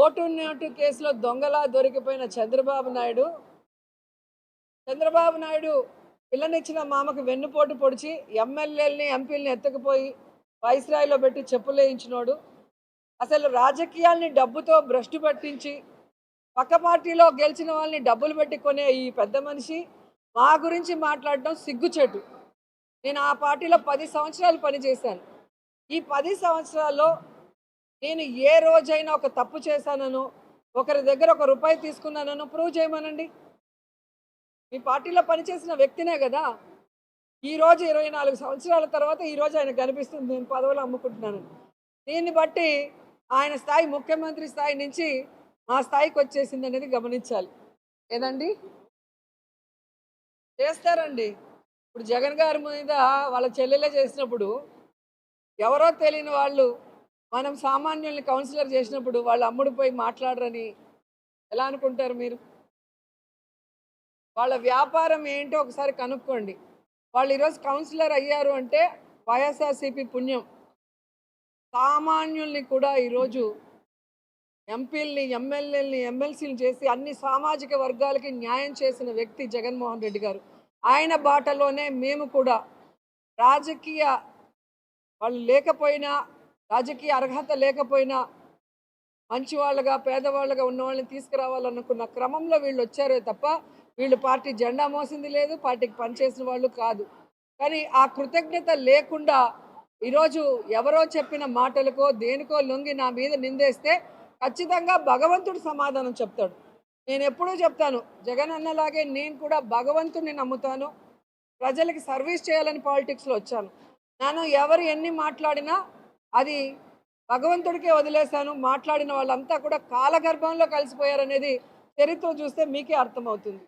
Vote note కేసులో దొంగలా దొరికిపోయిన చంద్రబాబు నాయుడు చంద్రబాబు నాయుడు పిల్లనిచ్చిన మామకు వెన్నుపోటు పొడిచి ఎమ్మెల్యేలని ఎంపీలని ఎత్తుకుపోయి వైస్రాయిలో పెట్టి చెప్పులేయించినోడు అసలు రాజకీయాల్ని డబ్బుతో భ్రష్టు పట్టించి పక్క పార్టీలో గెలిచిన వాళ్ళని డబ్బులు పెట్టి కొనే ఈ పెద్ద మనిషి మా గురించి మాట్లాడడం సిగ్గుచేటు. నేను ఆ పార్టీలో పది సంవత్సరాలు పనిచేశాను. ఈ పది సంవత్సరాల్లో నేను ఏ రోజైనా ఒక తప్పు చేశానను ఒకరి దగ్గర ఒక రూపాయి తీసుకున్నానను ప్రూవ్ చేయమనండి. మీ పార్టీలో పనిచేసిన వ్యక్తినే కదా. ఈరోజు ఇరవై నాలుగు సంవత్సరాల తర్వాత ఈ రోజు ఆయన కనిపిస్తుంది నేను పదవులు అమ్ముకుంటున్నాను. దీన్ని బట్టి ఆయన స్థాయి ముఖ్యమంత్రి స్థాయి నుంచి మా స్థాయికి వచ్చేసింది అనేది గమనించాలి. ఏదండి? చేస్తారండి. ఇప్పుడు జగన్ గారి మీద వాళ్ళ చెల్లెలే చేసినప్పుడు ఎవరో తెలియని వాళ్ళు మనం సామాన్యుల్ని కౌన్సిలర్ చేసినప్పుడు వాళ్ళు అమ్ముడు పోయి మాట్లాడరని ఎలా అనుకుంటారు మీరు? వాళ్ళ వ్యాపారం ఏంటో ఒకసారి కనుక్కోండి. వాళ్ళు ఈరోజు కౌన్సిలర్ అయ్యారు అంటే వైఎస్ఆర్సీపీ పుణ్యం. సామాన్యుల్ని కూడా ఈరోజు ఎంపీల్ని ఎమ్మెల్యేలని ఎమ్మెల్సీలు చేసి అన్ని సామాజిక వర్గాలకి న్యాయం చేసిన వ్యక్తి జగన్మోహన్ రెడ్డి గారు. ఆయన బాటలోనే మేము కూడా రాజకీయ వాళ్ళు లేకపోయినా రాజకీయ అర్హత లేకపోయినా మంచి వాళ్ళగా పేదవాళ్ళగా ఉన్నవాళ్ళని తీసుకురావాలనుకున్న క్రమంలో వీళ్ళు వచ్చారే తప్ప వీళ్ళు పార్టీ జెండా మోసింది లేదు పార్టీకి పనిచేసిన వాళ్ళు కాదు. కానీ ఆ కృతజ్ఞత లేకుండా ఈరోజు ఎవరో చెప్పిన మాటలకో దేనికో లొంగి నా మీద నిందేస్తే ఖచ్చితంగా భగవంతుడు సమాధానం చెప్తాడు. నేను ఎప్పుడూ చెప్తాను జగన్ అన్నలాగే నేను కూడా భగవంతుడిని నమ్ముతాను ప్రజలకి సర్వీస్ చేయాలని పాలిటిక్స్లో వచ్చాను. నేను ఎవరు ఎన్ని మాట్లాడినా అది భగవంతుడికే వదిలేశాను. మాట్లాడిన వాళ్ళంతా కూడా కాలగర్భంలో కలిసిపోయారనేది చరిత్ర చూస్తే మీకే అర్థమవుతుంది.